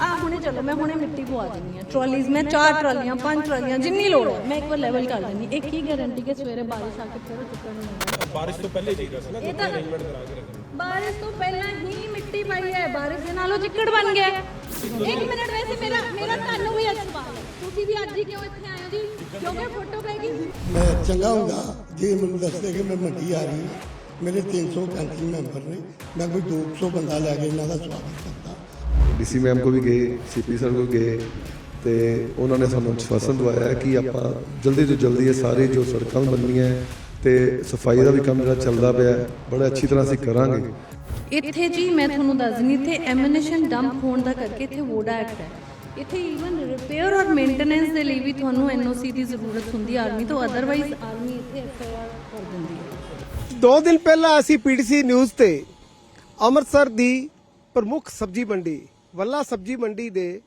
ਆ ਹੁਣੇ ਚਲੋ ਮੈਂ ਹੁਣੇ ਮਿੱਟੀ ਪਵਾ ਦਿੰਨੀ ਆ ਟਰਾਲੀਜ਼ ਮੈਂ ਚਾਰ ਟਰਾਲੀਆਂ ਪੰਜ ਟਰਾਲੀਆਂ ਜਿੰਨੀ ਲੋੜ ਹੈ। ਮੈਂ ਇੱਕ ਵਾਰ ਲੈਵਲ ਕਰ ਦਿੰਨੀ ਇੱਕ ਹੀ ਗਾਰੰਟੀ ਕਿ ਸਵੇਰੇ ਬਾਰਿਸ਼ ਆ ਕੇ ਫਿਰ ਚੁੱਕਣ ਨੂੰ ਮਿਲਦਾ ਬਾਰਿਸ਼ ਤੋਂ ਪਹਿਲੇ ਚਾਹੀਦਾ ਸੀ ਨਾ ਇਹ ਤਾਂ ਬਾਰਿਸ਼ ਤੋਂ ਪਹਿਲਾਂ ਹੀ ਮਿੱਟੀ ਪਾਈ ਹੈ। ਬਾਰਿਸ਼ ਦੇ ਨਾਲੋਂ ਚਿੱਕੜ ਬਣ ਗਿਆ। ਇੱਕ ਮਿੰਟ ਵੈਸੇ ਮੇਰਾ ਮੇਰਾ ਤੁਹਾਨੂੰ ਵੀ ਅੱਜ ਸਵਾਲ ਹੈ ਤੁਸੀਂ ਵੀ ਅੱਜ ਹੀ ਕਿਉਂ ਇੱਥੇ ਆਏ ਹੋ ਜੀ? ਕਿਉਂਕਿ ਫੋਟੋ ਪੈਗੀ ਮੈਂ ਚੰਗਾ ਹੁੰਦਾ। ਜੇ ਮੈਨੂੰ ਦੱਸਦੇ ਕਿ ਮੈਂ ਮੰਡੀ ਆ ਰਹੀ ਹਾਂ ਮੇਰੇ 335 ਮੈਂਬਰ ਨੇ ਮੈਂ ਕੋਈ 200 ਬੰਦਾ ਲੈ ਕੇ ਇਹਨਾਂ ਦਾ ਸਵਾਗਤ ਕਰਦਾ ਡੀਸੀ ਮੈਮ ਕੋ ਵੀ ਗਏ ਸੀਪੀ ਸਰ ਕੋ ਗਏ ਤੇ ਉਹਨਾਂ ਨੇ ਸਾਨੂੰ ਆਸ਼ਵਾਸਨ ਦਵਾਇਆ ਕਿ ਆਪਾਂ ਜਲਦੀ ਤੋਂ ਜਲਦੀ ਇਹ ਸਾਰੇ ਜੋ ਸੜਕਾਂ ਬਣਨੀਆਂ ਹੈ ਤੇ ਸਫ਼ਾਈ ਦਾ ਵੀ ਕੰਮ ਜਿਹੜਾ ਚੱਲਦਾ ਪਿਆ ਬੜਾ ਅੱਛੀ ਤਰ੍ਹਾਂ ਅਸੀਂ ਕਰਾਂਗੇ। ਇੱਥੇ ਜੀ ਮੈਂ ਤੁਹਾਨੂੰ ਦੱਸ ਦਿੰਦੀ ਇੱਥੇ ਐਮੂਨੇਸ਼ਨ ਡੰਪ ਹੋਣ ਦਾ ਕਰਕੇ ਇੱਥੇ ਵੋਡਾ ਐਕਟ ਹੈ। ਇੱਥੇ ਈਵਨ ਰਿਪੇਅਰ ਔਰ ਮੇਨਟੇਨੈਂਸ ਦੇ ਲਈ ਵੀ ਤੁਹਾਨੂੰ ਐਨਓਸੀ ਦੀ ਜ਼ਰੂਰਤ ਹੁੰਦੀ ਹੈ ਆਰਮੀ ਤੋਂ ਅਦਰਵਾਈਜ਼ ਆਰਮੀ ਇੱਥੇ ਐਫਆਈਆਰ ਕਰ ਦਿੰਦੀ ਹੈ। ਦੋ ਦਿਨ ਪਹਿਲਾਂ ਅਸੀਂ ਪੀਟੀਸੀ ਨਿਊਜ਼ ਤੇ ਅੰਮ੍ਰਿਤਸਰ ਦੀ ਪ੍ਰਮੁੱਖ ਸਬਜ਼ੀ ਮੰਡੀ ਵੱਲਾ ਸਬਜ਼ੀ ਮੰਡੀ ਦੇ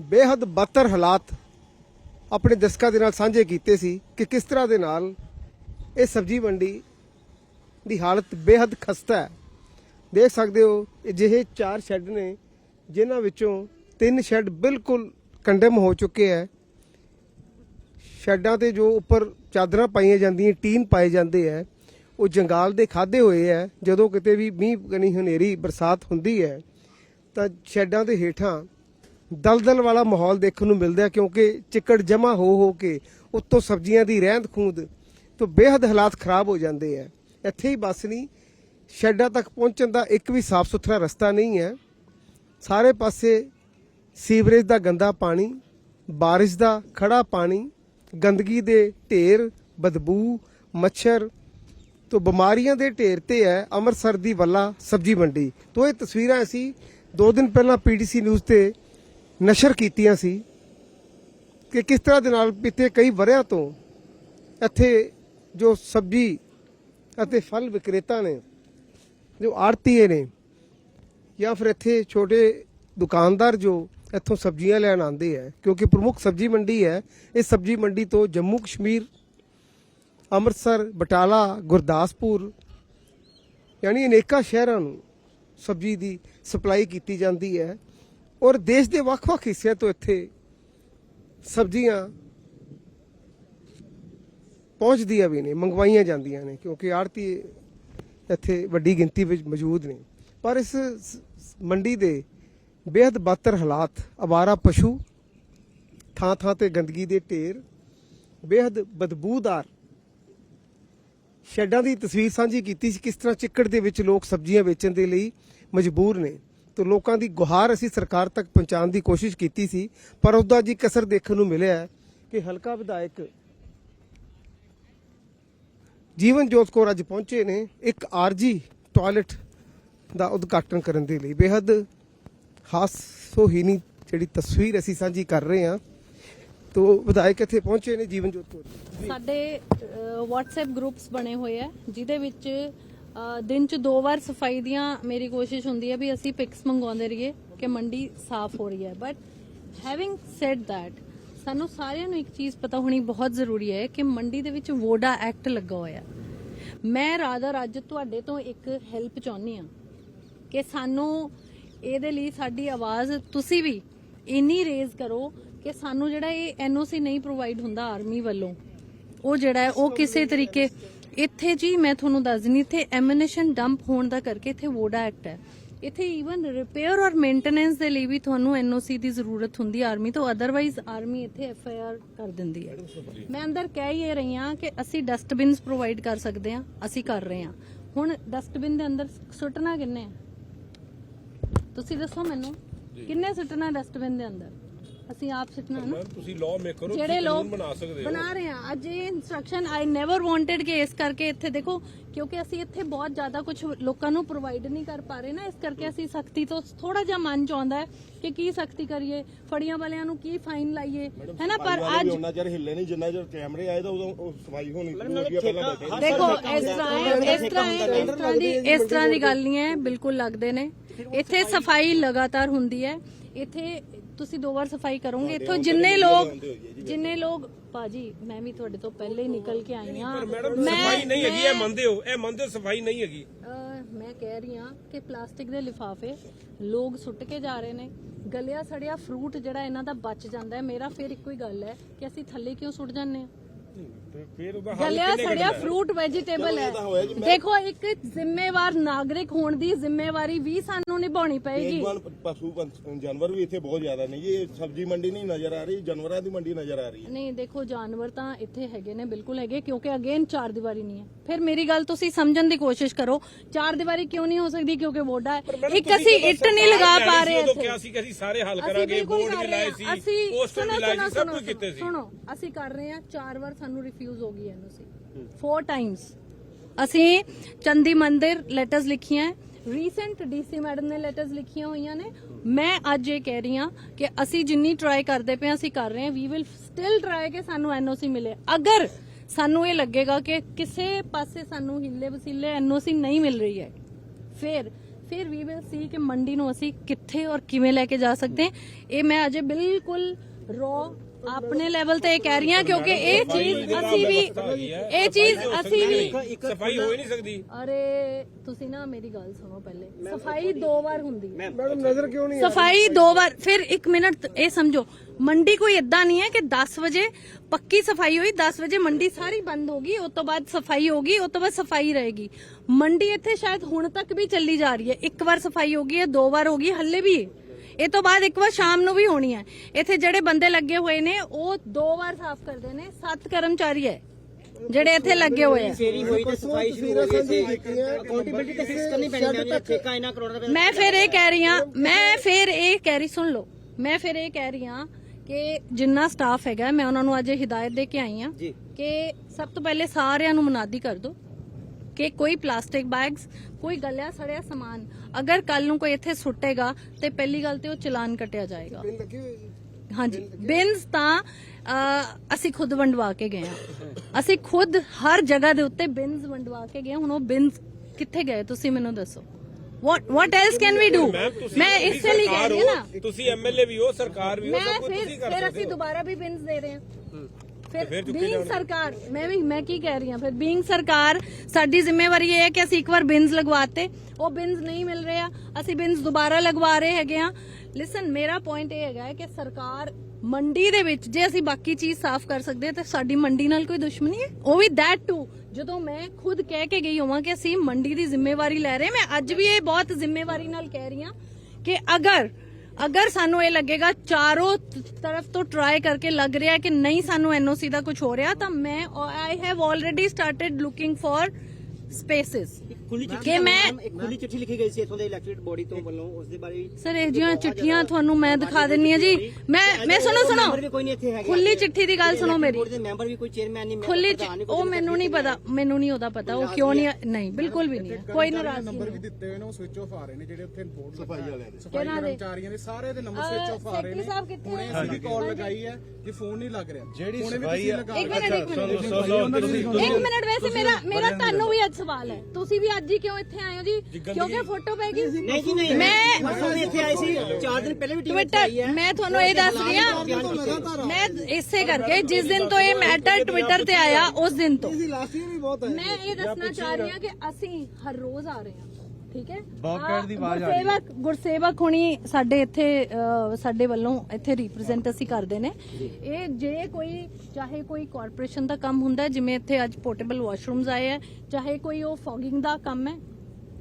ਬੇਹੱਦ ਬੱਤਰ ਹਾਲਾਤ ਆਪਣੇ ਦਰਸ਼ਕਾਂ ਦੇ ਨਾਲ ਸਾਂਝੇ ਕੀਤੇ ਸੀ ਕਿ ਕਿਸ ਤਰ੍ਹਾਂ ਦੇ ਨਾਲ ਇਹ ਸਬਜ਼ੀ ਮੰਡੀ ਦੀ ਹਾਲਤ ਬੇਹੱਦ ਖਸਤਾ ਹੈ। ਦੇਖ ਸਕਦੇ ਹੋ, ਅਜਿਹੇ ਚਾਰ ਸ਼ੈੱਡ ਨੇ ਜਿਨ੍ਹਾਂ ਵਿੱਚੋਂ ਤਿੰਨ ਸ਼ੈੱਡ ਬਿਲਕੁਲ ਕੰਡਮ ਹੋ ਚੁੱਕੇ ਹੈ। ਸ਼ੈੱਡਾਂ ਤੇ ਜੋ ਉੱਪਰ ਚਾਦਰਾਂ ਪਾਈਆਂ ਜਾਂਦੀਆਂ, ਟੀਨ ਪਾਏ ਜਾਂਦੇ ਹੈ, ਉਹ ਜੰਗਾਲ ਦੇ ਖਾਦੇ ਹੋਏ ਹੈ, ਜਦੋਂ ਕਿਤੇ ਵੀ ਮੀਂਹ ਗਣੀ ਹਨੇਰੀ, ਬਰਸਾਤ ਹੁੰਦੀ ਹੈ। ਤਾਂ ਸ਼ੈੱਡਾਂ ਦੇ ਹੇਠਾਂ ਦਲਦਲ ਵਾਲਾ ਮਾਹੌਲ ਦੇਖਣ ਨੂੰ ਮਿਲਦਾ ਕਿਉਂਕਿ ਚਿੱਕੜ ਜਮਾ ਹੋ ਹੋ ਕੇ ਉੱਤੋਂ ਸਬਜ਼ੀਆਂ ਦੀ ਰਹਿੰਦ ਖੂੰਦ ਤੋਂ ਬੇਹੱਦ ਹਾਲਾਤ ਖਰਾਬ ਹੋ ਜਾਂਦੇ ਹੈ ਇੱਥੇ ਹੀ ਬਸ ਨਹੀਂ, ਸ਼ੈੱਡਾਂ ਤੱਕ ਪਹੁੰਚਣ ਦਾ ਇੱਕ ਵੀ ਸਾਫ਼ ਸੁਥਰਾ ਰਸਤਾ ਨਹੀਂ ਹੈ। ਸਾਰੇ ਪਾਸੇ ਸੀਵਰੇਜ ਦਾ ਗੰਦਾ ਪਾਣੀ, ਬਾਰਿਸ਼ ਦਾ ਖੜਾ ਪਾਣੀ, ਗੰਦਗੀ ਦੇ ਢੇਰ, ਬਦਬੂ, ਮੱਛਰ ਤੋਂ ਬਿਮਾਰੀਆਂ ਦੇ ਢੇਰ ਤੇ ਹੈ, ਅੰਮ੍ਰਿਤਸਰ ਦੀ ਵੱਲਾ ਸਬਜ਼ੀ ਮੰਡੀ। ਤੋਂ ਇਹ ਤਸਵੀਰਾਂ ਅਸੀਂ ਦੋ ਦਿਨ ਪਹਿਲਾਂ ਪੀਡੀਸੀ ਨਿਊਜ਼ ਤੇ ਨਸ਼ਰ ਕੀਤੀਆਂ ਸੀ ਕਿ ਕਿਸ ਤਰ੍ਹਾਂ ਦੇ ਨਾਲ ਪਿੱਛੇ ਕਈ ਵਰਿਆਂ ਤੋਂ ਇੱਥੇ ਜੋ ਸਬਜ਼ੀ ਅਤੇ ਫਲ ਵਿਕਰੇਤਾ ਨੇ, ਜੋ ਆੜਤੀਏ ਨੇ, ਜਾਂ ਫਿਰ ਇੱਥੇ ਛੋਟੇ ਦੁਕਾਨਦਾਰ ਜੋ ਇੱਥੋਂ ਸਬਜ਼ੀਆਂ ਲੈਣ ਆਉਂਦੇ ਹੈ ਕਿਉਂਕਿ ਪ੍ਰਮੁੱਖ ਸਬਜ਼ੀ ਮੰਡੀ ਹੈ, ਇਸ ਸਬਜ਼ੀ ਮੰਡੀ ਤੋਂ ਜੰਮੂ ਕਸ਼ਮੀਰ, ਅੰਮ੍ਰਿਤਸਰ, ਬਟਾਲਾ, ਗੁਰਦਾਸਪੁਰ, ਯਾਨੀ ਅਨੇਕਾਂ ਸ਼ਹਿਰਾਂ ਨੂੰ ਸਬਜ਼ੀ ਦੀ ਸਪਲਾਈ ਕੀਤੀ ਜਾਂਦੀ ਹੈ ਔਰ ਦੇਸ਼ ਦੇ ਵੱਖ-ਵੱਖ ਹਿੱਸਿਆਂ ਤੋਂ ਇੱਥੇ ਸਬਜ਼ੀਆਂ ਪਹੁੰਚਦੀਆਂ ਵੀ ਨੇ, ਮੰਗਵਾਈਆਂ ਜਾਂਦੀਆਂ ਨੇ, ਕਿਉਂਕਿ ਆੜਤੀ ਇੱਥੇ ਵੱਡੀ ਗਿਣਤੀ ਵਿੱਚ ਮੌਜੂਦ ਨੇ। ਪਰ ਇਸ ਮੰਡੀ ਦੇ ਬੇहद ਬਦਤਰ ਹਾਲਾਤ, ਅਵਾਰਾ ਪਸ਼ੂ ਥਾਂ ਥਾਂ ਤੇ ਗੰਦਗੀ ਦੇ ਢੇਰ ਬੇहद ਬਦਬੂਦਾਰ ਸ਼ੈਡਾਂ ਦੀ ਤਸਵੀਰ ਸਾਂਝੀ ਕੀਤੀ ਸੀ ਕਿਸ ਤਰ੍ਹਾਂ ਚਿੱਕੜ ਦੇ ਵਿੱਚ ਲੋਕ ਸਬਜ਼ੀਆਂ ਵੇਚਣ ਦੇ ਲਈ ਮਜਬੂਰ ਨੇ। ਤੇ ਲੋਕਾਂ ਦੀ ਗੁਹਾਰ ਅਸੀਂ ਸਰਕਾਰ ਤੱਕ ਪਹੁੰਚਾਉਣ ਦੀ ਕੋਸ਼ਿਸ਼ ਕੀਤੀ ਸੀ, ਪਰ ਉਹਦਾ ਜੀ ਕਸਰ ਦੇਖਣ ਨੂੰ ਮਿਲਿਆ ਹੈ ਕਿ ਹਲਕਾ ਵਿਧਾਇਕ ਜੀਵਨ ਜੋਤ ਕੌਰ ਅੱਜ ਪਹੁੰਚੇ ਨੇ ਇੱਕ ਆਰਜੀ ਟਾਇਲਟ ਦਾ ਉਦਘਾਟਨ ਕਰਨ ਦੇ ਲਈ। ਬੇहद ਹਾਸੋਹੀਣੀ ਜਿਹੜੀ ਤਸਵੀਰ ਅਸੀਂ ਸਾਂਝੀ ਕਰ ਰਹੇ ਹਾਂ। ਤੋ ਵਿਧਾਇਕ ਇੱਥੇ ਪਹੁੰਚੇ ਨੇ ਜੀਵਨ ਜੋਤ ਕੌਰ ਸਾਡੇ WhatsApp ਗਰੁੱਪਸ ਬਣੇ ਹੋਏ ਆ ਜਿਹਦੇ ਵਿੱਚ ਦਿਨ ਚ ਦੋ ਵਾਰ ਸਫ਼ਾਈ ਦੀਆਂ ਮੇਰੀ ਕੋਸ਼ਿਸ਼ ਹੁੰਦੀ ਹੈ ਵੀ ਅਸੀਂ ਪਿਕਸ ਮੰਗਵਾਉਂਦੇ ਰਹੀਏ ਕਿ ਮੰਡੀ ਸਾਫ਼ ਹੋ ਰਹੀ ਹੈ। ਬਟ ਹੈਵਿੰਗ ਸੈਡ ਥੈਟ ਸਾਨੂੰ ਸਾਰਿਆਂ ਨੂੰ ਇੱਕ ਚੀਜ਼ ਪਤਾ ਹੋਣੀ ਬਹੁਤ ਜ਼ਰੂਰੀ ਹੈ ਕਿ ਮੰਡੀ ਦੇ ਵਿੱਚ ਵੋਡਾ ਐਕਟ ਲੱਗਾ ਹੋਇਆ ਮੈਂ ਰਾਧਾ ਰਾਜ ਤੁਹਾਡੇ ਤੋਂ ਇੱਕ ਹੈਲਪ ਚਾਹੁੰਦੀ ਆ ਕਿ ਸਾਨੂੰ ਇਹਦੇ ਲਈ ਸਾਡੀ ਆਵਾਜ਼ ਤੁਸੀਂ ਵੀ ਇੰਨੀ ਰੇਜ਼ ਕਰੋ ਕਿ ਸਾਨੂੰ ਜਿਹੜਾ ਇਹ ਐਨਓਸੀ ਨਹੀਂ ਪ੍ਰੋਵਾਈਡ ਹੁੰਦਾ ਆਰਮੀ ਵੱਲੋਂ, ਉਹ ਜਿਹੜਾ ਹੈ ਉਹ ਕਿਸੇ ਤਰੀਕੇ ਇੱਥੇ ਜੀ ਮੈਂ ਤੁਹਾਨੂੰ ਦੱਸ ਦਿੰਦੀ ਇੱਥੇ ਐਮੂਨੇਸ਼ਨ ਡੰਪ ਹੋਣ ਦਾ ਕਰਕੇ ਇੱਥੇ ਵੋਡਾ ਐਕਟ ਹੈ। ਇੱਥੇ ਈਵਨ ਰਿਪੇਅਰ ਔਰ ਮੇਨਟੇਨੈਂਸ ਦੇ ਲਈ ਵੀ ਤੁਹਾਨੂੰ ਐਨਓਸੀ ਦੀ ਜ਼ਰੂਰਤ ਹੁੰਦੀ ਆਰਮੀ ਤੋਂ ਅਦਰਵਾਈਜ਼ ਆਰਮੀ ਇੱਥੇ ਐਫਆਈਆਰ ਕਰ ਦਿੰਦੀ ਹੈ। ਮੈਂ ਅੰਦਰ ਕਹਿ ਹੀ ਰਹੀ ਹਾਂ ਕਿ ਅਸੀਂ ਡਸਟਬਿਨਸ ਪ੍ਰੋਵਾਈਡ ਕਰ ਸਕਦੇ ਹਾਂ ਅਸੀਂ ਕਰ ਰਹੇ ਹਾਂ। ਹੁਣ ਡਸਟਬਿਨ ਦੇ ਅੰਦਰ ਸੁੱਟਣਾ ਕਿੰਨੇ ਤੁਸੀਂ ਦੱਸੋ ਮੈਨੂੰ। ਕਿੰਨੇ ਸੁੱਟਣਾ ਡਸਟਬਿਨ ਦੇ ਅੰਦਰ? ਅਸੀਂ ਆਪ ਸੁੱਟਣਾ ਨਾ। ਤੁਸੀਂ ਲਾਅ ਮੇਕਰ ਹੋ ਜਿਹੜੇ ਲੋਕ ਬਣਾ ਸਕਦੇ ਹੋ। ਬਣਾ ਰਹੇ ਆ ਅੱਜ ਇਹ ਇਨਸਟਰਕਸ਼ਨ ਆਈ ਨੈਵਰ ਵਾਂਟਡ ਕਿ ਇਸ ਕਰਕੇ ਇੱਥੇ ਦੇਖੋ ਕਿਉਂਕਿ ਅਸੀਂ ਇੱਥੇ ਬਹੁਤ ਜ਼ਿਆਦਾ ਕੁਝ ਲੋਕਾਂ ਨੂੰ ਪ੍ਰੋਵਾਈਡ ਨਹੀਂ ਕਰ ਪਾ ਰਹੇ ਨਾ। ਇਸ ਕਰਕੇ ਅਸੀਂ ਸਖਤੀ ਤੋਂ ਥੋੜਾ ਜਿਹਾ ਮਨ ਚ ਆਉਂਦਾ ਹੈ ਕਿ ਕੀ ਸਖਤੀ ਕਰੀਏ ਫੜੀਆਂ ਵਾਲਿਆਂ ਨੂੰ ਕੀ ਫਾਈਨ ਲਾਈਏ ਹੈਨਾ ਪਰ ਅੱਜ ਉਹਨਾਂ ਚਿਰ ਹਿੱਲੇ ਨਹੀਂ ਜਿੰਨਾ ਚਿਰ ਕੈਮਰੇ ਆਏ ਤਾਂ ਉਦੋਂ ਉਹ ਸਫ਼ਾਈ ਹੋਣੀ ਦੇਖੋ ਇਸ ਤਰ੍ਹਾਂ ਇਸ ਤਰ੍ਹਾਂ ਹੈ ਇਸ ਤਰ੍ਹਾਂ ਦੀ ਇਸ ਤਰ੍ਹਾਂ ਦੀ ਗੱਲ ਨਹੀਂ ਹੈ ਬਿਲਕੁਲ ਲੱਗਦੇ ਨੇ। ਇੱਥੇ ਸਫ਼ਾਈ ਲਗਾਤਾਰ ਹੁੰਦੀ ਹੈ। ਇੱਥੇ ਤੁਸੀਂ ਦੋ ਵਾਰ ਸਫ਼ਾਈ ਕਰੋਗੇ ਇੱਥੋਂ ਜਿੰਨੇ ਲੋਕ ਜਿੰਨੇ ਲੋਕ ਬਾਜੀ ਮੈਂ ਵੀ ਤੁਹਾਡੇ ਤੋਂ ਪਹਿਲੇ ਹੀ ਨਿਕਲ ਕੇ ਆਈ ਹਾਂ। ਪਰ ਮੈਡਮ ਸਫ਼ਾਈ ਨਹੀਂ ਹੈਗੀ ਇਹ ਮੰਨਦੇ ਹੋ ਇਹ ਮੰਨਦੇ ਹੋ ਸਫ਼ਾਈ ਨਹੀਂ ਹੈਗੀ। ਮੈਂ ਕਹਿ ਰਹੀ ਹਾਂ ਕਿ ਪਲਾਸਟਿਕ ਦੇ ਲਿਫਾਫੇ ਲੋਕ ਸੁੱਟ ਕੇ ਜਾ ਰਹੇ ਨੇ। ਗਲਿਆ ਸੜਿਆ ਫਰੂਟ ਜਿਹੜਾ ਇਹਨਾਂ ਦਾ ਬਚ ਜਾਂਦਾ ਹੈ। ਮੇਰਾ ਫਿਰ ਇੱਕੋ ਹੀ ਗੱਲ ਹੈ ਕਿ ਅਸੀਂ ਥੱਲੇ ਕਿਉਂ ਸੁੱਟ ਜਾਂਦੇ ਹਾਂ? ਤੇ ਫਿਰ ਉਹਦਾ ਹੱਲ ਗਲਿਆ ਕਿੰਨੇ ਸੜਿਆ? ਫਰੂਟ ਵੈਜੀਟੇਬਲ ਹੈ। ਦੇਖੋ ਇੱਕ ਜ਼ਿੰਮੇਵਾਰ ਨਾਗਰਿਕ ਹੋਣ ਦੀ ਜ਼ਿੰਮੇਵਾਰੀ ਵੀ ਸਾਨੂੰ ਨਿਭਾਉਣੀ ਪਏਗੀ। ਮੇਜ਼ਬਾਨ ਪਸ਼ੂ ਪੰਛ- ਜਾਨਵਰ ਵੀ ਇੱਥੇ ਬਹੁਤ ਜ਼ਿਆਦਾ ਨੇ। ਇਹ ਸਬਜ਼ੀ ਮੰਡੀ ਨਹੀਂ ਨਜ਼ਰ ਆ ਰਹੀ ਜਾਨਵਰਾਂ ਦੀ ਮੰਡੀ ਨਜ਼ਰ ਆ ਰਹੀ ਹੈ। ਨਹੀਂ ਦੇਖੋ ਜਾਨਵਰ ਤਾਂ ਇੱਥੇ ਹੈਗੇ ਨੇ ਬਿਲਕੁਲ ਹੈਗੇ ਕਿਉਂਕਿ ਅਗੇਨ ਚਾਰ ਦੀਵਾਰੀ ਨਹੀਂ ਹੈ। ਫਿਰ ਮੇਰੀ ਗੱਲ ਤੁਸੀਂ ਸਮਝਣ ਦੀ ਕੋਸ਼ਿਸ਼ ਕਰੋ ਚਾਰ ਦੀਵਾਰੀ ਕਿਉਂ ਨਹੀਂ ਹੋ ਸਕਦੀ? ਕਿਉਂਕਿ ਵੋਡਾ ਹੈ। ਇੱਕ ਅਸੀਂ ਇੱਟ ਨਹੀਂ ਲਗਾ ਪਾ ਰਹੇ ਉਦੋਂ ਇੱਥੇ। ਕਿਹਾ ਸੀ ਕਿ ਅਸੀਂ ਸਾਰੇ ਹੱਲ ਅਸੀਂ ਕਰਾਂਗੇ ਬਿਲਕੁਲ ਬੋਰਡ ਕਰ ਵੀ ਰਹੇ ਲਾਏ ਹਾਂ। ਸੀ ਅਸੀਂ ਪੋਸਟਰ ਸੁਣੋ ਵੀ ਲਾਏ ਸੁਣੋ ਸੀ ਸਭ ਕੁਝ ਕੀਤੇ ਸੀ। ਸੁਣੋ ਅਸੀਂ ਕਰ ਰਹੇ ਹਾਂ ਚਾਰ ਵਾਰ ਸਾਨੂੰ ਰਿਫਿਊਜ਼ ਹੋ ਗਈ ਐਨਓਸੀ ਫੋਰ ਟਾਈਮਸ ਅਸੀਂ ਚੰਦੀ ਮੰਦਿਰ ਲੈਟਰਸ ਲਿਖੀਆਂ ਰੀਸੈਂਟ ਡੀਸੀ ਮੈਡਮ ਨੇ ਲੈਟਰਸ ਲਿਖੀਆਂ ਹੋਈਆਂ ਨੇ। ਮੈਂ ਅੱਜ ਇਹ ਕਹਿ ਰਹੀ ਹਾਂ ਕਿ ਅਸੀਂ ਜਿੰਨੀ ਟਰਾਈ ਕਰਦੇ ਪਏ ਅਸੀਂ ਕਰ ਰਹੇ ਹਾਂ। ਵੀ ਵਿਲ ਸਟਿਲ ਟਰਾਈ ਕਿ ਸਾਨੂੰ ਐਨਓਸੀ ਮਿਲੇ। ਅਗਰ ਸਾਨੂੰ ਇਹ ਲੱਗੇਗਾ ਕਿ ਕਿਸੇ ਪਾਸੇ ਸਾਨੂੰ ਹਿੱਲੇ ਵਸੀਲੇ ਐਨਓਸੀ ਨਹੀਂ ਮਿਲ ਰਹੀ ਹੈ ਫਿਰ ਫਿਰ ਵੀ ਵਿਲ ਸੀ ਕਿ ਮੰਡੀ ਨੂੰ ਅਸੀਂ ਕਿੱਥੇ ਔਰ ਕਿਵੇਂ ਲੈ ਕੇ ਜਾ ਸਕਦੇ ਇਹ ਮੈਂ ਅਜੇ ਬਿਲਕੁਲ ਰੋ ਆਪਣੇ ਲੈਵਲ ਤੇ ਇਹ ਕਹਿ ਰਹੀ ਹਾਂ ਕਿਉਂਕਿ ਇਹ ਚੀਜ਼ ਅਸੀਂ ਵੀ ਇਹ ਚੀਜ਼ ਅਸੀਂ ਵੀ ਸਫ਼ਾਈ ਹੋ ਹੀ ਨਹੀਂ ਸਕਦੀ। ਅਰੇ ਤੁਸੀਂ ਨਾ ਮੇਰੀ ਗੱਲ ਸੁਣੋ ਪਹਿਲੇ। ਸਫ਼ਾਈ ਦੋ ਵਾਰ ਹੁੰਦੀ। ਹੈ ਮੈਡਮ ਨਜ਼ਰ ਕਿਉਂ ਨਹੀਂ ਸਫ਼ਾਈ ਦੋ ਵਾਰ ਫਿਰ ਇੱਕ ਮਿੰਟ ਇਹ ਸਮਝੋ। ਮੰਡੀ ਕੋਈ ਇਦਾਂ ਨਹੀਂ ਹੈ ਕਿ 10 ਵਜੇ ਪੱਕੀ ਸਫ਼ਾਈ ਹੋਈ 10 ਵਜੇ ਮੰਡੀ ਸਾਰੀ ਬੰਦ ਹੋਗੀ ਉਸ ਤੋਂ ਬਾਅਦ ਸਫ਼ਾਈ ਹੋਗੀ ਉਸ ਤੋਂ ਬਾਅਦ ਸਫ਼ਾਈ ਰਹੇਗੀ ਮੰਡੀ ਇੱਥੇ ਸ਼ਾਇਦ ਹੁਣ ਤੱਕ ਵੀ ਚੱਲੀ ਜਾ ਰਹੀ ਹੈ। ਇੱਕ ਵਾਰ ਸਫ਼ਾਈ ਹੋਗੀ ਹੈ ਦੋ ਵਾਰ ਹੋਗੀ ਹੱਲੇ ਵੀ ਹੈ। ਇਹ ਤੋਂ ਬਾਅਦ ਇੱਕ ਵਾਰ ਸ਼ਾਮ ਨੂੰ ਵੀ ਹੋਣੀ ਹੈ। ਇੱਥੇ ਜਿਹੜੇ ਬੰਦੇ ਲੱਗੇ ਹੋਏ ਨੇ ਉਹ ਦੋ ਵਾਰ ਸਾਫ਼ ਕਰਦੇ ਨੇ। ਸੱਤ ਕਰਮਚਾਰੀ ਹੈ ਜਿਹੜੇ ਇੱਥੇ ਲੱਗੇ ਹੋਏ ਆ ਫੇਰੀ ਹੋਈ ਤੇ ਸਫ਼ਾਈ ਸ਼ੁਰੂ ਹੋ ਗਈ ਸੀ ਅਕਾਊਂਟੇਬਿਲਟੀ ਤੇ ਫਿਕਸ ਕਰਨੀ ਪੈਣੀ ਹੈ ਠੇਕਾ ਇਹਨਾਂ ਕਰੋੜਾਂ ਰੁਪਏ ਮੈਂ ਫਿਰ ਇਹ ਕਹਿ ਰਹੀ ਹਾਂ ਮੈਂ ਫਿਰ ਇਹ ਕਹਿ ਰਹੀ ਸੁਣ ਲਓ। ਮੈਂ ਫਿਰ ਇਹ ਕਹਿ ਰਹੀ ਹਾਂ ਕਿ ਜਿੰਨਾ ਸਟਾਫ ਹੈਗਾ ਮੈਂ ਉਹਨਾਂ ਨੂੰ ਅੱਜ ਹਿਦਾਇਤ ਦੇ ਕੇ ਆਈ ਜੀ। ਕਿ ਸਭ ਤੋਂ ਪਹਿਲੇ ਸਾਰਿਆਂ ਨੂੰ ਮੁਨਾਦੀ ਕਰ ਦਿਓ। ਕਿ ਕੋਈ ਪਲਾਸਟਿਕ ਬੈਗਸ ਕੋਈ ਗਲਿਆ ਸੜਿਆ ਸਮਾਨ ਅਗਰ ਕੱਲ ਨੂੰ ਕੋਈ ਇੱਥੇ ਸੁੱਟੇਗਾ ਤੇ ਪਹਿਲੀ ਗੱਲ ਤੇ ਉਹ ਚਲਾਨ ਕੱਟਿਆ ਜਾਏਗਾ। ਲੱਗੀ ਜੀ? ਹਾਂਜੀ ਬਿਨਸ ਤਾਂ ਅਸੀਂ ਖੁਦ ਵੰਡਵਾ ਕੇ ਗਏ ਆ ਅਸੀਂ ਖੁਦ ਹਰ ਜਗ੍ਹਾ ਦੇ ਉੱਤੇ ਬਿਨਸ ਵੰਡਵਾ ਕੇ ਗਏ। ਹੁਣ ਉਹ ਬਿਨਸ ਕਿੱਥੇ ਗਏ? ਤੁਸੀਂ ਮੈਨੂੰ ਦੱਸੋ। What what else can we do ਮੈਂ ਤੁਸੀਂ ਇਸੇ ਲਈ ਕਹਿ ਰਹੀ ਹਾਂ ਨਾ। ਤੁਸੀਂ ਐਮਐਲਏ ਵੀ ਹੋ ਸਰਕਾਰ ਵੀ ਹੋ ਸਭ ਕੁਝ ਫਿਰ ਤੁਸੀਂ ਕਰ ਫਿਰ ਸਕਦੇ ਅਸੀਂ ਹੋ। ਦੁਬਾਰਾ ਵੀ ਬਿਨਸ ਦੇ ਰਹੇ ਹਾਂ। ਫਿਰ ਬੀਇੰਗ। ਸਰਕਾਰ ਮੈਂ ਵੀ ਮੈਂ ਕੀ ਕਹਿ ਰਹੀ ਹਾਂ ਫਿਰ ਬੀਇੰਗ ਸਰਕਾਰ ਸਾਡੀ ਜ਼ਿੰਮੇਵਾਰੀ ਇਹ ਹੈ ਕਿ ਅਸੀਂ ਇੱਕ ਵਾਰ ਬਿਨਸ ਲਗਵਾਤੇ। ਉਹ ਬਿਨਸ ਨਹੀਂ ਮਿਲ ਰਿਹਾ ਅਸੀਂ ਬਿਨਸ ਦੁਬਾਰਾ ਲਗਵਾ ਰਹੇ ਹੈਗੇ ਆ। ਲਿਸਨ ਮੇਰਾ ਪੁਆਇੰਟ ਇਹ ਹੈਗਾ ਕਿ ਸਰਕਾਰ ਮੰਡੀ ਦੇ ਵਿੱਚ ਜੇ ਅਸੀਂ ਬਾਕੀ ਚੀਜ਼ ਸਾਫ਼ ਕਰ ਸਕਦੇ ਤਾਂ ਸਾਡੀ ਮੰਡੀ ਨਾਲ ਕੋਈ ਦੁਸ਼ਮਣੀ ਹੈ? ਉਹ ਵੀ ਦੈਟ ਟੂ ਜਦੋਂ ਮੈਂ ਖੁਦ ਕਹਿ ਕੇ ਗਈ ਹੋਵਾਂ ਕਿ ਅਸੀਂ ਮੰਡੀ ਦੀ ਜ਼ਿੰਮੇਵਾਰੀ ਲੈ ਰਹੇ ਮੈਂ ਅੱਜ ਵੀ ਇਹ ਬਹੁਤ ਜ਼ਿੰਮੇਵਾਰੀ ਨਾਲ ਕਹਿ ਰਹੀ ਹਾਂ ਕਿ ਅਗਰ ਅਗਰ ਸਾਨੂੰ ਇਹ ਲੱਗੇਗਾ ਚਾਰੋਂ ਤਰਫ ਤੋਂ ਟਰਾਈ ਕਰਕੇ ਲੱਗ ਰਿਹਾ ਕਿ ਨਹੀਂ ਸਾਨੂੰ ਐਨਓਸੀ ਦਾ ਕੁਝ ਹੋ ਰਿਹਾ, ਤਾਂ ਮੈਂ I have already started looking for spaces ਖੁੱਲੀ ਚਿੱਠੀ ਕਿ ਮੈਂ- ਇੱਕ ਖੁੱਲੀ ਚਿੱਠੀ ਲਿਖੀ ਗਈ ਸੀ ਇਥੋਂ ਦੇ ਇਲੈਕਟ੍ਰਿਕ ਬੋਡੀ ਤੋਂ ਵੱਲੋਂ ਉਸ ਦੇ ਬਾਰੇ ਵੀ ਸਰ ਇਹ ਜਿਹੀਆਂ ਚਿੱਠੀਆਂ ਤੁਹਾਨੂੰ ਮੈਂ ਦਿਖਾ ਦਿੰਨੀ ਆ ਜੀ। ਮੈਂ ਮੈਂ ਸੁਣੋ ਸੁਣੋ। ਖੁੱਲੀ ਚਿੱਠੀ ਦੀ ਗੱਲ ਸੁਣੋ ਮੇਰੀ। ਬੋਰਡ ਦੇ ਮੈਂਬਰ ਵੀ ਕੋਈ ਚੇਅਰਮੈਨ ਨਹੀਂ ਖੁੱਲੀ ਉਹ ਮੈਨੂੰ ਨਹੀਂ ਪਤਾ ਮੈਨੂੰ ਨਹੀਂ ਉਹਦਾ ਪਤਾ ਉਹ ਕਿਉਂ ਨਹੀਂ ਨਹੀਂ ਬਿਲਕੁਲ ਵੀ ਨਹੀਂ। ਕੋਈ ਨਾਰਾਜ਼ਗੀ ਨੰਬਰ ਵੀ ਦਿੱਤੇ ਹੋਏ ਨੇ ਉਹ ਸਵਿਚ ਆਫ ਆ ਰਹੇ ਨੇ ਜਿਹੜੇ ਉੱਥੇ ਬੋਰਡ ਸਫ਼ਾਈ ਵਾਲਿਆਂ ਦੇ। ਸਫ਼ਾਈ? ਕਰਮਚਾਰੀਆਂ ਦੇ ਸਾਰੇ ਦੇ ਨੰਬਰ ਸਵਿਚ ਆਫ ਆ ਰਹੇ ਨੇ। ਹੁਣੇ? ਅਸੀਂ ਕਾਲ ਲਗਾਈ ਹੈ ਕਿ ਫੋਨ ਨਹੀਂ ਲੱਗ ਰਿਹਾ। ਜਿਹੜੀ ਸਫ਼ਾਈ ਇੱਕ ਮਿੰਟ ਇੱਕ ਮਿੰਟ। ਤੁਸੀਂ ਇੱਕ ਮਿੰਟ ਵੈਸੇ ਮੇਰਾ ਮੇਰਾ ਤੁਹਾਨੂੰ ਵੀ ਅੱਜ ਸਵਾਲ ਹੈ। ਤੁਸੀਂ ਵੀ ਅੱਜ ਹੀ ਕਿਉਂ ਇੱਥੇ ਆਏ ਹੋ ਜੀ? ਕਿਉਂਕਿ ਫੋਟੋ ਪੈ ਗਈ। ਨਹੀਂ ਜੀ ਨਹੀਂ ਮੈਂ- ਵੀ ਇੱਥੇ ਆਏ ਸੀ 4 ਦਿਨ ਪਹਿਲੇ ਵੀ ਟੀਮ ਆਈ ਟਵਿੱਟਰ ਹੈ। ਮੈਂ ਤੁਹਾਨੂੰ ਇਹ ਦੱਸ ਰਹੀ ਹਾਂ। ਮੈਂ ਇਸੇ ਕਰਕੇ ਜਿਸ ਦਿਨ ਤੋਂ ਇਹ ਮੈਟਰ ਟਵਿੱਟਰ ਤੇ ਆਇਆ ਉਸ ਦਿਨ ਤੋਂ। ਮੈਂ ਇਹ ਦੱਸਣਾ ਚਾਹ ਰਹੀ ਹਾਂ ਕਿ ਅਸੀਂ ਹਰ ਰੋਜ਼ ਆ ਰਹੇ ਹਾਂ। ਠੀਕ ਹੈ? ਦੀ ਆਵਾਜ਼ ਆ ਰਹੀ ਹੈ। ਗੁਰਸੇਵਕ ਹੁਣੀ ਸਾਡੇ ਇੱਥੇ ਅਹ, ਸਾਡੇ ਵੱਲੋਂ ਇੱਥੇ ਰਿਪਰੈਜ਼ੈਂਟ ਅਸੀਂ ਕਰਦੇ ਨੇ। ਇਹ ਜੇ ਕੋਈ ਚਾਹੇ ਕੋਈ ਕਾਰਪੋਰੇਸ਼ਨ ਦਾ ਕੰਮ ਹੁੰਦਾ ਹੈ, ਜਿਵੇਂ ਇੱਥੇ ਅੱਜ ਪੋਰਟੇਬਲ ਵਾਸ਼ਰੂਮਸ ਆਏ ਹੈ ਚਾਹੇ ਕੋਈ ਉਹ ਫੌਗਿੰਗ ਦਾ ਕੰਮ ਹੈ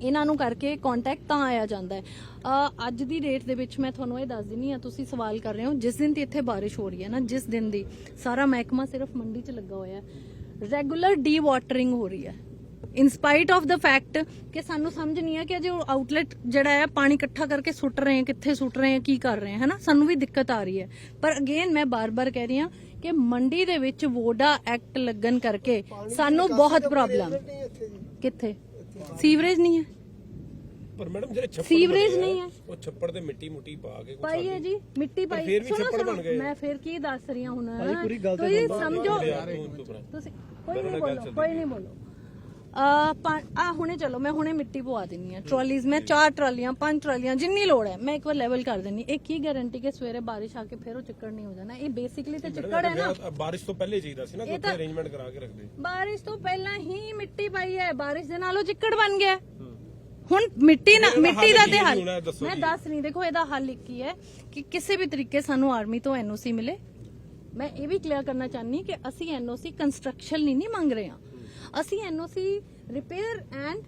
ਇਹਨਾਂ ਨੂੰ ਕਰਕੇ ਕੰਟੈਕਟ ਤਾਂ ਆਇਆ ਜਾਂਦਾ ਹੈ। ਅੱਜ ਦੀ ਡੇਟ ਦੇ ਵਿੱਚ ਮੈਂ ਤੁਹਾਨੂੰ ਇਹ ਦੱਸ ਦਿੰਨੀ ਆ ਤੁਸੀਂ ਸਵਾਲ ਕਰ ਰਹੇ ਹੋ ਜਿਸ ਦਿਨ ਦੀ ਇੱਥੇ ਬਾਰਿਸ਼ ਹੋ ਰਹੀ ਹੈ ਨਾ ਜਿਸ ਦਿਨ ਦੀ ਸਾਰਾ ਮਹਿਕਮਾ ਸਿਰਫ ਮੰਡੀ 'ਚ ਲੱਗਾ ਹੋਇਆ ਹੈ। ਰੈਗੂਲਰ ਡੀ ਵਾਟਰਿੰਗ ਹੋ ਰਹੀ ਹੈ। ਇਨ ਸਪਾਈਟ ਆਫ ਦਾ ਫੈਕਟ ਕਿ ਸਾਨੂੰ ਸਮਝ ਨਹੀਂ ਆ ਕਿ ਜੋ ਆਊਟਲੈਟ ਜਿਹੜਾ ਹੈ ਪਾਣੀ ਇਕੱਠਾ ਕਰਕੇ ਸੁੱਟ ਰਹੇ ਹਾਂ ਕਿੱਥੇ ਸੁੱਟ ਰਹੇ ਹਾਂ ਕੀ ਕਰ ਰਹੇ ਹਾਂ ਹੈਨਾ? ਸਾਨੂੰ ਵੀ ਦਿੱਕਤ ਆ ਰਹੀ ਹੈ। ਪਰ ਅਗੇਨ ਮੈਂ ਬਾਰ-ਬਾਰ ਕਹਿ ਰਹੀ ਹਾਂ ਕਿ ਮੰਡੀ ਦੇ ਵਿੱਚ ਵੋਡਾ ਐਕਟ ਲੱਗਣ ਕਰਕੇ ਸਾਨੂੰ ਬਹੁਤ ਪ੍ਰੋਬਲਮ ਕਿੱਥੇ? ਸੀਵਰੇਜ ਨਹੀਂ ਹੈ। ਪਰ ਮੈਡਮ ਜਿਹੜੇ ਛੱਪੜ ਸੀਵਰੇਜ ਨਹੀਂ ਹੈ। ਉਹ ਛੱਪੜ ਤੇ ਮਿੱਟੀ ਮੁੱਟੀ ਪਾ ਕੇ ਕੁਛ ਪਾਈ ਹੈ ਜੀ ਮਿੱਟੀ ਪਾਈ। ਫਿਰ ਵੀ ਸੁਣੋ, ਛੱਪੜ ਸੁਣੋ, ਬਣ ਗਏ। ਮੈਂ ਫਿਰ ਕੀ ਦੱਸ ਰਹੀ ਹਾਂ ਹੁਣ। ਤੁਸੀਂ ਸਮਝੋ। ਤੁਸੀਂ ਕੋਈ ਨਹੀਂ ਬੋਲੋ ਕੋਈ ਨਹੀਂ ਬੋਲੋ। ਆ ਹੁਣੇ ਚਲੋ ਮੈਂ ਹੁਣੇ ਮਿੱਟੀ ਪਵਾ ਦਿੰਨੀ ਆ ਟਰਾਲੀਜ਼ ਮੈਂ ਚਾਰ ਟਰਾਲੀਆਂ ਪੰਜ ਟਰਾਲੀਆਂ ਜਿੰਨੀ ਲੋੜ ਹੈ ਮੈਂ ਇੱਕ ਵਾਰ ਲੈਵਲ ਕਰ ਦਿੰਨੀ। ਇਹ ਕੀ ਗਾਰੰਟੀ ਕਿ ਸਵੇਰੇ ਬਾਰਿਸ਼ ਆ ਕੇ ਫਿਰ ਉਹ ਚਿੱਕੜ ਨਹੀਂ ਹੋ ਜਾਣਾ। ਇਹ ਬੇਸਿਕਲੀ ਤੇ ਚਿੱਕੜ ਹੈ ਨਾ। ਬਾਰਿਸ਼ ਤੋਂ ਪਹਿਲੇ ਚਾਹੀਦਾ ਸੀ ਨਾ ਕਿ ਉੱਥੇ ਅਰੇਂਜਮੈਂਟ ਕਰਾ ਕੇ ਰੱਖਦੇ। ਬਾਰਿਸ਼ ਤੋਂ ਪਹਿਲਾਂ ਹੀ ਮਿੱਟੀ ਪਾਈ ਹੈ ਬਾਰਿਸ਼ ਦੇ ਨਾਲ ਉਹ ਚਿੱਕੜ ਬਣ ਗਿਆ। ਹੁਣ ਮਿੱਟੀ ਨਾ ਮਿੱਟੀ ਦਾ ਤੇ ਹੱਲ। ਮੈਂ। ਦੱਸ ਨਹੀਂ ਦੇਖੋ ਇਹਦਾ ਹੱਲ ਇੱਕ ਹੀ ਹੈ ਕਿ ਕਿਸੇ ਵੀ ਤਰੀਕੇ ਸਾਨੂੰ ਆਰਮੀ ਤੋਂ ਐਨਓਸੀ ਮਿਲੇ। ਮੈਂ ਇਹ ਵੀ ਕਲੀਅਰ ਕਰਨਾ ਚਾਹਨੀ ਕਿ ਅਸੀਂ ਐਨਓਸੀ ਕੰਸਟਰਕਸ਼ਨ ਨਹੀਂ ਮੰਗ ਰਹੇ ਹਾਂ। ਅਸੀਂ ਐਨਓਸੀ ਰਿਪੇਅਰ ਐਂਡ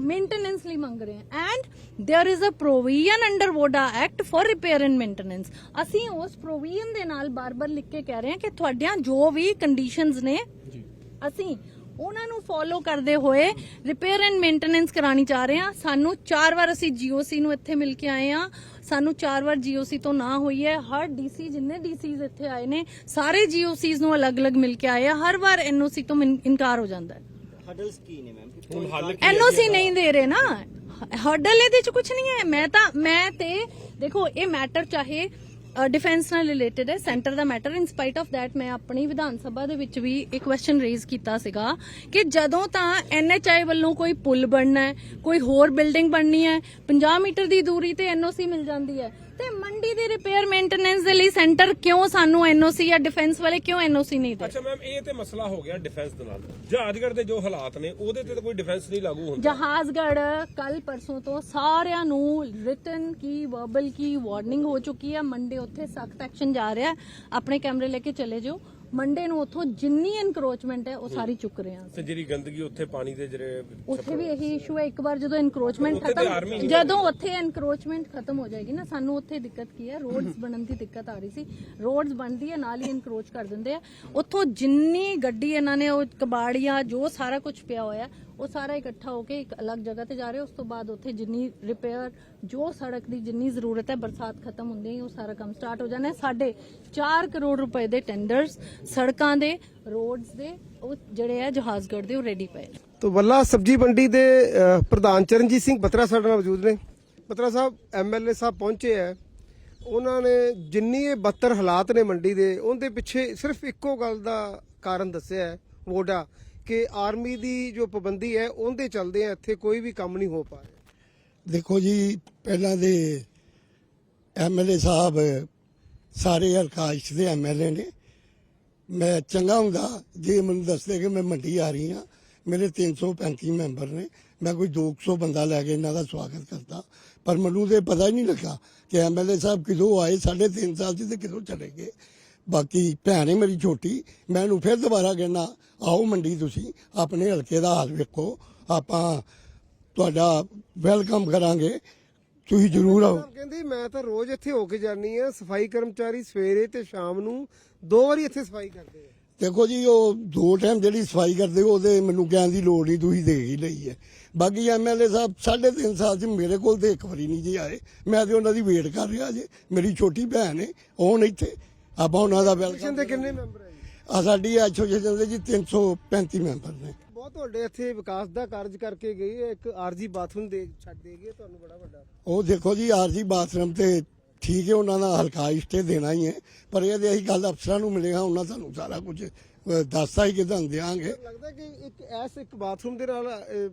ਮੇਨਟੇਨੈਂਸ ਲਈ ਮੰਗ ਰਹੇ ਹਾਂ। And there is a provision under ਵੋਡਾ act for repair and maintenance ਅਸੀਂ ਉਸ ਪ੍ਰੋਵੀਜ਼ਨ ਦੇ ਨਾਲ ਬਾਰ-ਬਾਰ ਲਿਖ ਕੇ ਕਹਿ ਰਹੇ ਹਾਂ ਕਿ ਤੁਹਾਡੀਆਂ ਜੋ ਵੀ ਕੰਡੀਸ਼ਨਸ ਨੇ ਜੀ। ਅਸੀਂ ਉਹਨਾਂ ਨੂੰ ਫੋਲੋ ਕਰਦੇ ਹੋਏ ਰਿਪੇਅਰ ਐਂਡ ਮੇਨਟੇਨੈਂਸ ਕਰਾਣੀ ਚਾਹ ਰਹੇ ਹਾਂ। ਸਾਨੂੰ ਚਾਰ ਵਾਰ ਅਸੀਂ ਜੀਓਸੀ ਨੂੰ ਇੱਥੇ ਮਿਲ ਕੇ ਆਏ ਹਾਂ। ਸਾਨੂੰ ਚਾਰ ਵਾਰ ਜੀਓਸੀ ਤੋਂ ਨਾ ਹੋਈ ਹੈ। ਹਰ ਡੀਸੀ ਜਿੰਨੇ ਡੀਸੀਜ਼ ਇੱਥੇ ਆਏ ਨੇ ਸਾਰੇ ਜੀਓਸੀਜ਼ ਨੂੰ ਅਲੱਗ-ਅਲੱਗ ਮਿਲ ਕੇ ਆਏ ਆ। ਹਰ ਵਾਰ ਐਨਓਸੀ ਤੋਂ ਇਨਕਾਰ ਹੋ ਜਾਂਦਾ ਹੈ। ਹਡਲਸ ਕੀ ਨੇ ਮੈਮ ਹੁਣ ਹੱਲ ਕੀ ਹੈ? ਐਨਓਸੀ ਨਹੀਂ ਦੇ ਰਹੇ ਨਾ। ਹਰਡਲ ਇਹਦੇ ਚ ਕੁਝ ਨਹੀਂ ਹੈ। ਮੈਂ ਤਾਂ ਮੈਂ ਤੇ ਦੇਖੋ ਇਹ ਮੈਟਰ ਚਾਹੇ ਡਿਫੈਂਸ ਨਾਲ ਰਿਲੇਟਡ ਹੈ। Centre the matter in spite of that ਮੈਂ ਆਪਣੀ ਵਿਧਾਨ ਸਭਾ ਦੇ ਵਿੱਚ ਵੀ ਇੱਕ ਕੁਐਸਚਨ ਰੇਜ਼ ਕੀਤਾ ਸੀਗਾ ਕਿ ਜਦੋਂ ਤਾਂ ਐਨਐਚਆਈ ਵੱਲੋਂ ਕੋਈ ਪੁਲ ਬਣਨਾ ਹੈ, ਕੋਈ ਹੋਰ ਬਿਲਡਿੰਗ ਬਣਨੀ ਹੈ 50 ਮੀਟਰ ਦੀ ਦੂਰੀ ਤੇ ਐਨਓਸੀ ਮਿਲ ਜਾਂਦੀ ਹੈ ਤੇ ਮੰਡੀ ਦੀ ਰਿਪੇਅਰ ਮੇਨਟੇਨੈਂਸ ਦੇ ਲਈ ਸੈਂਟਰ ਕਿਉਂ ਸਾਨੂੰ ਐਨਓਸੀ ਜਾਂ ਡਿਫੈਂਸ ਵਾਲੇ ਕਿਉਂ ਐਨਓਸੀ ਨਹੀਂ ਦੇ? ਅੱਛਾ ਮੈਮ ਇਹ ਤੇ ਮਸਲਾ ਹੋ ਗਿਆ ਡਿਫੈਂਸ ਦੇ ਨਾਲ। ਜਹਾਜ਼ਗੜ੍ਹ ਦੇ ਜੋ ਹਾਲਾਤ ਨੇ ਉਹਦੇ ਤੇ ਤਾਂ ਕੋਈ ਡਿਫੈਂਸ ਨਹੀਂ ਲਾਗੂ ਹੁੰਦਾ। ਜਹਾਜ਼ਗੜ ਕੱਲ ਪਰਸੋਂ ਤੋਂ ਸਾਰਿਆਂ ਨੂੰ ਰਿਟਨ ਕੀ ਵਰਬਲ ਕੀ ਵਾਰਨਿੰਗ ਹੋ ਚੁੱਕੀ ਹੈ ਮੰਡੇ ਉੱਥੇ ਸਖਤ ਐਕਸ਼ਨ ਜਾ ਰਿਹਾ। ਹੈ। ਆਪਣੇ ਕੈਮਰੇ ਲੈ ਕੇ ਚਲੇ ਜਾਓ। ਮੰਡੇ ਨੂੰ ਉੱਥੋਂ ਜਿੰਨੀ ਐਨਕਰੋਚਮੈਂਟ ਹੈ ਉਹ ਸਾਰੀ ਚੁੱਕ ਰਹੇ ਹਾਂ ਤੇ ਜਿਹੜੀ ਗੰਦਗੀ ਉੱਥੇ ਪਾਣੀ ਦੇ ਜਿਹੜੇ ਉੱਥੇ ਵੀ ਇਹੀ ਇਸ਼ੂ ਹੈ ਇੱਕ ਵਾਰ ਜਦੋਂ ਆਰਮੀ ਖਤਮ ਜਦੋਂ ਉੱਥੇ ਐਨਕਰੋਚਮੈਂਟ ਖਤਮ ਹੋ ਜਾਏਗੀ ਨਾ ਸਾਨੂੰ ਉੱਥੇ ਦਿੱਕਤ ਕੀ ਹੈ? ਰੋਡਸ ਬਣਨ ਦੀ ਦਿੱਕਤ ਆ ਰਹੀ ਸੀ। ਰੋਡਸ ਬਣਦੀ ਹੈ ਨਾਲ ਹੀ ਐਨਕਰੋਚ ਕਰ ਦਿੰਦੇ ਆ। ਉੱਥੋਂ ਜਿੰਨੀ ਗੱਡੀ ਇਹਨਾਂ ਨੇ ਉਹ ਕਬਾੜੀਆਂ ਜੋ ਸਾਰਾ ਕੁਝ ਪਿਆ ਹੋਇਆ ਉਹ ਸਾਰਾ ਇਕੱਠਾ ਹੋ ਕੇ ਇੱਕ ਅਲੱਗ ਜਗ੍ਹਾ ਤੇ ਜਾ ਰਹੇ, ਉਸ ਤੋਂ ਬਾਅਦ ਉੱਥੇ ਜਿੰਨੀ ਰਿਪੇਅਰ ਜੋ ਸੜਕ ਦੀ ਜਿੰਨੀ ਜ਼ਰੂਰਤ ਹੈ, ਬਰਸਾਤ ਖਤਮ ਹੁੰਦੇ ਹੀ, ਉਹ ਸਾਰਾ ਕੰਮ ਸਟਾਰਟ ਹੋ ਜਾਣਾ ਹੈ। ਸਾਡੇ 4 ਕਰੋੜ ਰੁਪਏ ਦੇ ਟੈਂਡਰਸ ਸੜਕਾਂ ਦੇ ਰੋਡਸ ਦੇ, ਉਹ ਜਿਹੜੇ ਆ ਜਹਾਜ਼ਗੜ੍ਹ ਦੇ, ਉਹ ਰੈਡੀ ਪਏ ਤੋ ਵੱਲਾ ਸਬਜੀ ਮੰਡੀ ਦੇ ਪ੍ਰਧਾਨ ਚਰਨਜੀਤ ਸਿੰਘ ਬਤਰਾ ਸਾਡੇ ਨਾਲ ਮੌਜੂਦ ਨੇ। ਬਤਰਾ ਸਾਹਿਬ ਐਮਐਲਏ ਸਾਹਿਬ ਪਹੁੰਚੇ ਹੈ। ਉਹਨਾਂ ਨੇ ਜਿੰਨੀ ਇਹ ਬੱਤਰ ਹਾਲਾਤ ਨੇ ਮੰਡੀ ਦੇ, ਉਹਦੇ ਪਿੱਛੇ ਸਿਰਫ ਇੱਕੋ ਗੱਲ ਦਾ ਕਾਰਨ ਦੱਸਿਆ ਹੈ, ਵੋਡਾ। ਕਿ ਆਰਮੀ ਦੀ ਜੋ ਪਾਬੰਦੀ ਹੈ, ਉਹਦੇ ਚੱਲਦੇ ਆ, ਇੱਥੇ ਕੋਈ ਵੀ ਕੰਮ ਨਹੀਂ ਹੋ ਪਾ ਰਿਹਾ। ਦੇਖੋ ਜੀ, ਪਹਿਲਾਂ ਦੇ ਐਮਐਲਏ ਸਾਹਿਬ, ਸਾਰੇ ਹਲਕਾ ਇਸ ਦੇ ਐਮਐਲਏ ਨੇ। ਮੈਂ ਚੰਗਾ ਹੁੰਦਾ, ਜੇ ਮੈਨੂੰ ਦੱਸਦੇ ਕਿ ਮੈਂ ਮੰਡੀ ਆ ਰਹੀ ਹਾਂ, ਮੇਰੇ 335 ਮੈਂਬਰ ਨੇ, ਮੈਂ ਕੋਈ 200 ਬੰਦਾ ਲੈ ਕੇ ਇਹਨਾਂ ਦਾ ਸਵਾਗਤ ਕਰਦਾ। ਪਰ ਮੈਨੂੰ ਤੇ ਪਤਾ ਹੀ ਨਹੀਂ ਲੱਗਾ ਕਿ ਐਮਐਲਏ ਸਾਹਿਬ ਕਿਦੋਂ ਆਏ, ਸਾਢੇ ਤਿੰਨ ਸਾਲ ਚ ਤੇ ਕਿਦੋਂ ਚਲੇ ਗਏ। ਬਾਕੀ ਭੈਣ ਹੈ ਮੇਰੀ ਛੋਟੀ ਮੈਂ ਇਹਨੂੰ ਫਿਰ ਦੁਬਾਰਾ ਕਹਿਣਾ ਆਓ ਮੰਡੀ ਤੁਸੀਂ ਆਪਣੇ ਹਲਕੇ ਦਾ ਹਾਲ ਵੇਖੋ ਆਪਾਂ ਤੁਹਾਡਾ ਵੈਲਕਮ ਕਰਾਂਗੇ ਤੁਸੀਂ ਜ਼ਰੂਰ ਆਓ। ਕਹਿੰਦੇ ਮੈਂ ਤਾਂ ਰੋਜ਼ ਇੱਥੇ ਹੋ ਕੇ ਜਾਨੀ ਆ ਸਫ਼ਾਈ ਕਰਮਚਾਰੀ ਸਵੇਰੇ ਤੇ ਸ਼ਾਮ ਨੂੰ ਦੋ ਵਾਰੀ ਇੱਥੇ ਸਫ਼ਾਈ ਕਰਦੇ ਆ। ਦੇਖੋ ਜੀ ਉਹ ਦੋ ਟਾਈਮ ਜਿਹੜੀ ਸਫ਼ਾਈ ਕਰਦੇ ਹੋ ਉਹਦੇ ਮੈਨੂੰ ਕਹਿਣ ਦੀ ਲੋੜ ਨਹੀਂ ਤੁਸੀਂ ਦੇ ਹੀ ਲਈ ਹੈ। ਬਾਕੀ ਐਮਐਲਏ ਸਾਹਿਬ ਸਾਢੇ ਤਿੰਨ ਸਾਲ ਚ ਮੇਰੇ ਕੋਲ ਤੇ ਇੱਕ ਵਾਰੀ ਨਹੀਂ ਜੀ ਆਏ। ਮੈਂ ਤੇ ਉਹਨਾਂ ਦੀ ਵੇਟ ਕਰ ਰਿਹਾ ਜੇ। ਮੇਰੀ ਛੋਟੀ ਭੈਣ ਹੈ ਉਹ ਨਹੀਂ ਇੱਥੇ। ਆਪਾਂ ਉਹਨਾਂ ਦਾ ਵੈਲਕਮ ਦੇ ਕਿੰਨੇ ਮੈਂਬਰ ਹੈ ਜੀ? ਆ ਸਾਡੀ ਐਸੋਸੀਏਸ਼ਨ ਦੇ ਜੀ 335 ਮੈਂਬਰ ਨੇ। ਬਹੁਤ ਤੁਹਾਡੇ ਇੱਥੇ ਵਿਕਾਸ ਦਾ ਕਾਰਜ ਕਰਕੇ ਗਈ ਹੈ ਇੱਕ ਆਰਜੀ ਬਾਥਰੂਮ ਦੇ ਛੱਡ ਦੇ ਗਏ ਤੁਹਾਨੂੰ ਬੜਾ ਵੱਡਾ। ਉਹ ਦੇਖੋ ਜੀ ਆਰਜੀ ਬਾਥਰੂਮ ਤੇ ਠੀਕ ਹੈ ਉਹਨਾਂ ਦਾ ਹਲਕਾ ਇਸ਼ਤੇ ਦੇਣਾ ਹੀ ਹੈ ਪਰ ਇਹਦੇ ਅਸੀਂ ਗੱਲ ਅਫਸਰਾਂ ਨੂੰ ਮਿਲੇਗਾ ਉਹਨਾਂ ਸਾਨੂੰ ਸਾਰਾ ਕੁਝ ਦੱਸਦਾ ਹੀ ਕਿ ਤੁਹਾਨੂੰ ਦਿਆਂਗੇ। ਲੱਗਦਾ ਕਿ ਇੱਕ ਐਸ ਇੱਕ ਬਾਥਰੂਮ ਦੇ ਨਾਲ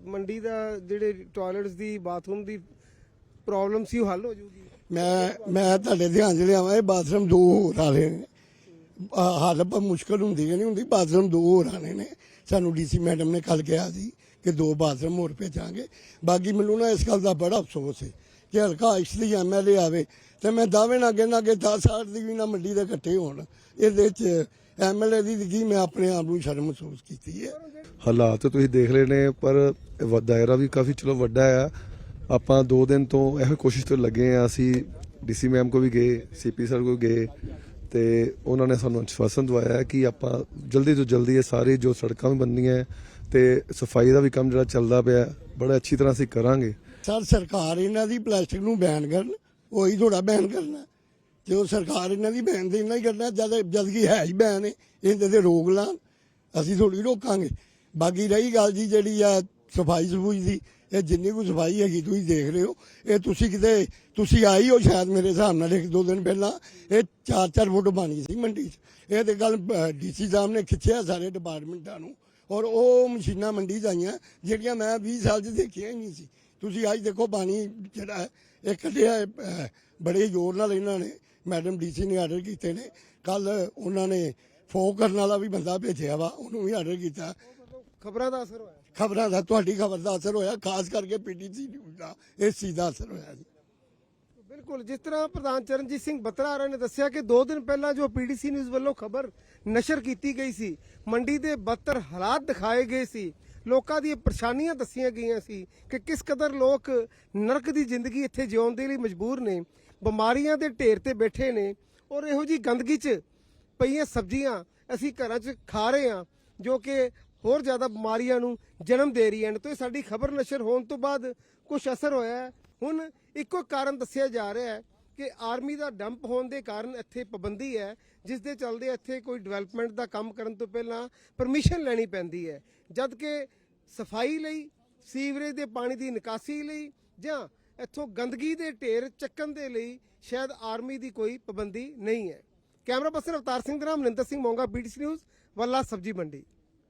ਮੰਡੀ ਦਾ ਜਿਹੜੇ ਟਾਇਲਟਸ ਦੀ ਬਾਥਰੂਮ ਦੀ ਪ੍ਰੋਬਲਮ ਸੀ ਉਹ ਹੱਲ ਹੋ ਜਾਊਗੀ ਮੈਂ ਮੈਂ ਤੁਹਾਡੇ ਧਿਆਨ 'ਚ ਲਿਆਵਾਂ ਇਹ ਬਾਥਰੂਮ ਦੋ ਹੋਰ ਆਲੇ ਨੇ। ਆਹ ਹੱਲ ਪਰ ਮੁਸ਼ਕਲ ਹੁੰਦੀ ਹੈ ਨਹੀਂ ਹੁੰਦੀ ਬਾਥਰੂਮ ਦੋ ਹੋਰ ਆਣੇ ਨੇ। ਸਾਨੂੰ ਡੀਸੀ ਮੈਡਮ ਨੇ ਕੱਲ ਕਿਹਾ ਸੀ ਕਿ ਦੋ ਬਾਥਰੂਮ ਹੋਰ ਭੇਜਾਂਗੇ। ਬਾਕੀ ਮੈਨੂੰ ਨਾ ਇਸ ਗੱਲ ਦਾ ਬੜਾ ਅਫਸੋਸ ਹੈ ਕਿ ਹਲਕਾ ਇਸ ਦੀ ਐਮਐਲਏ ਆਵੇ ਤੇ ਮੈਂ ਦਾਅਵੇ ਨਾਲ ਕਹਿੰਦਾ ਕਿ 10 ਸਾਲ ਦੀ ਵੀ ਨਾ ਮੰਡੀ ਦੇ ਇਕੱਠੇ ਹੋਣ। ਇਹਦੇ 'ਚ ਐਮਐਲਏ ਦੀ ਕੀ ਮੈਂ ਆਪਣੇ ਆਪ ਨੂੰ ਸ਼ਰਮ ਮਹਿਸੂਸ ਕੀਤੀ ਹੈ। ਹਾਲਾਤ ਤੁਸੀਂ ਦੇਖ ਰਹੇ ਨੇ ਪਰ ਦਾਇਰਾ ਵੀ ਕਾਫੀ ਚਲੋ ਵੱਡਾ ਆ। ਆਪਾਂ 2 ਦਿਨ ਤੋਂ ਇਹੋ ਕੋਸ਼ਿਸ਼ ਤੇ ਲੱਗੇ ਆ ਅਸੀਂ ਡੀਸੀ ਮੈਮ ਕੋ ਵੀ ਗਏ ਸੀਪੀ ਸਰ ਕੋ ਗਏ ਤੇ ਉਹਨਾਂ ਨੇ ਸਾਨੂੰ ਆਸ਼ਵਾਸਨ ਦਵਾਇਆ ਕਿ ਆਪਾਂ ਜਲਦੀ ਤੋਂ ਜਲਦੀ ਇਹ ਸਾਰੇ ਜੋ ਸੜਕਾਂ ਵੀ ਬਣਨੀਆਂ ਹੈ ਤੇ ਸਫ਼ਾਈ ਦਾ ਵੀ ਕੰਮ ਜਿਹੜਾ ਚੱਲਦਾ ਪਿਆ ਬੜਾ ਅੱਛੀ ਤਰ੍ਹਾਂ ਅਸੀਂ ਕਰਾਂਗੇ। ਸਰ, ਸਰਕਾਰ ਇਹਨਾਂ ਦੀ ਪਲਾਸਟਿਕ ਨੂੰ ਬੈਨ ਕਰਨ, ਉਹੀ ਥੋੜਾ ਬੈਨ ਕਰਨਾ ਜੇ ਉਹ ਸਰਕਾਰ ਇਹਨਾਂ ਦੀ ਬੈਨ ਦੇ ਇੰਨਾ ਹੀ ਕਰਨਾ ਜਦ ਜਦ ਕਿ ਹੈ ਹੀ ਬੈਨ ਇਹਦੇ ਤੇ ਰੋਕ ਲਾਣ ਅਸੀਂ ਥੋੜੀ ਰੋਕਾਂਗੇ। ਬਾਕੀ ਰਹੀ ਗੱਲ ਜੀ ਜਿਹੜੀ ਆ ਸਫ਼ਾਈ ਸਫੂਈ ਦੀ ਇਹ ਜਿੰਨੀ ਕੁ ਸਫ਼ਾਈ ਹੈਗੀ ਤੁਸੀਂ ਦੇਖ ਰਹੇ ਹੋ, ਇਹ ਤੁਸੀਂ ਕਿਤੇ, ਤੁਸੀਂ ਆਈ ਹੋ ਸ਼ਾਇਦ ਮੇਰੇ ਹਿਸਾਬ ਨਾਲ ਇੱਕ ਦੋ ਦਿਨ ਪਹਿਲਾਂ, ਇਹ 4-4 ਫੁੱਟ ਬਣੀ ਸੀ ਮੰਡੀ 'ਚ। ਇਹ ਤੇ ਗੱਲ ਡੀਸੀ ਸਾਹਿਬ ਨੇ ਖਿੱਚਿਆ ਸਾਰੇ ਡਿਪਾਰਟਮੈਂਟਾਂ ਨੂੰ ਔਰ ਉਹ ਮਸ਼ੀਨਾਂ ਮੰਡੀ 'ਚ ਆਈਆਂ, ਜਿਹੜੀਆਂ ਮੈਂ 20 ਸਾਲ 'ਚ ਦੇਖੀਆਂ ਹੀ ਨਹੀਂ ਸੀ। ਤੁਸੀਂ ਅੱਜ ਦੇਖੋ ਪਾਣੀ ਜਿਹੜਾ ਇਹ ਕੱਢਿਆ ਬੜੇ ਜ਼ੋਰ ਨਾਲ ਇਹਨਾਂ ਨੇ, ਮੈਡਮ ਡੀਸੀ ਨੇ ਆਰਡਰ ਕੀਤੇ ਨੇ। ਕੱਲ ਉਹਨਾਂ ਨੇ ਫੋਕ ਕਰਨ ਵਾਲਾ ਵੀ ਬੰਦਾ ਭੇਜਿਆ ਵਾ, ਉਹਨੂੰ ਵੀ ਆਰਡਰ ਕੀਤਾ। ਖਬਰਾਂ ਦਾ ਅਸਰ ਹੋਇਆ? ਖਬਰਾਂ ਦਾ ਤੁਹਾਡੀ ਖਬਰ ਦਾ ਅਸਰ ਹੋਇਆ ਖਾਸ ਕਰਕੇ ਪੀਟੀਸੀ ਨਿਊਜ਼ ਦਾ। ਇਸ ਚੀਜ਼ ਦਾ ਅਸਰ ਹੋਇਆ ਜੀ। ਬਿਲਕੁਲ ਜਿਸ ਤਰ੍ਹਾਂ ਪ੍ਰਧਾਨ ਚਰਨਜੀਤ ਸਿੰਘ ਬਤਰਾਰਾ ਨੇ ਦੱਸਿਆ ਕਿ 2 ਦਿਨ ਪਹਿਲਾਂ ਜੋ ਪੀਡੀਸੀ ਨਿਊਜ਼ ਵੱਲੋਂ ਖਬਰ ਨਸ਼ਰ ਕੀਤੀ ਗਈ ਸੀ ਮੰਡੀ ਦੇ ਬੱਤਰ ਹਾਲਾਤ ਦਿਖਾਏ ਗਏ ਸੀ। ਲੋਕਾਂ ਦੀਆਂ ਪਰੇਸ਼ਾਨੀਆਂ ਦੱਸੀਆਂ ਗਈਆਂ ਸੀ ਕਿ ਕਿਸ ਕਦਰ ਲੋਕ ਨਰਕ ਦੀ ਜ਼ਿੰਦਗੀ ਇੱਥੇ ਜਿਉਣ ਦੇ ਲਈ ਮਜਬੂਰ ਨੇ ਬਿਮਾਰੀਆਂ ਦੇ ਢੇਰ ਤੇ ਬੈਠੇ ਨੇ ਔਰ ਇਹੋ ਜੀ ਗੰਦਗੀ 'ਚ ਪਈਆਂ ਸਬਜ਼ੀਆਂ ਅਸੀਂ ਘਰਾਂ 'ਚ ਖਾ ਰਹੇ ਹਾਂ ਜੋ ਕਿ ਹੋਰ ਜ਼ਿਆਦਾ ਬਿਮਾਰੀਆਂ ਨੂੰ ਜਨਮ ਦੇ ਰਹੀਆਂ ਨੇ ਤੇ ਸਾਡੀ ਖਬਰ ਨਸ਼ਰ ਹੋਣ ਤੋਂ ਬਾਅਦ ਕੁਝ ਅਸਰ ਹੋਇਆ ਹੈ। ਹੁਣ ਇੱਕੋ ਕਾਰਨ ਦੱਸਿਆ ਜਾ ਰਿਹਾ ਹੈ ਕਿ ਆਰਮੀ ਦਾ ਡੰਪ ਹੋਣ ਦੇ ਕਾਰਨ ਇੱਥੇ ਪਾਬੰਦੀ ਹੈ, ਜਿਸ ਦੇ ਚੱਲਦੇ ਇੱਥੇ ਕੋਈ ਡਿਵੈਲਪਮੈਂਟ ਦਾ ਕੰਮ ਕਰਨ ਤੋਂ ਪਹਿਲਾਂ ਪਰਮਿਸ਼ਨ ਲੈਣੀ ਪੈਂਦੀ ਹੈ। ਜਦ ਕਿ ਸਫ਼ਾਈ ਲਈ, ਸੀਵਰੇਜ ਦੇ ਪਾਣੀ ਦੀ ਨਿਕਾਸੀ ਲਈ ਜਾਂ ਇੱਥੋਂ ਗੰਦਗੀ ਦੇ ਢੇਰ ਚੱਕਣ ਦੇ ਲਈ ਸ਼ਾਇਦ ਆਰਮੀ ਦੀ ਕੋਈ ਪਾਬੰਦੀ ਨਹੀਂ ਹੈ। ਕੈਮਰਾ ਪਰਸਨ ਅਵਤਾਰ ਸਿੰਘ ਦੇ ਨਾਮ ਨਿੰਦਰ ਸਿੰਘ ਮੋਂਗਾ ਬੀਟੀਸੀ ਨਿਊਜ਼ ਵੱਲਾ ਸਬਜੀ ਮੰਡੀ।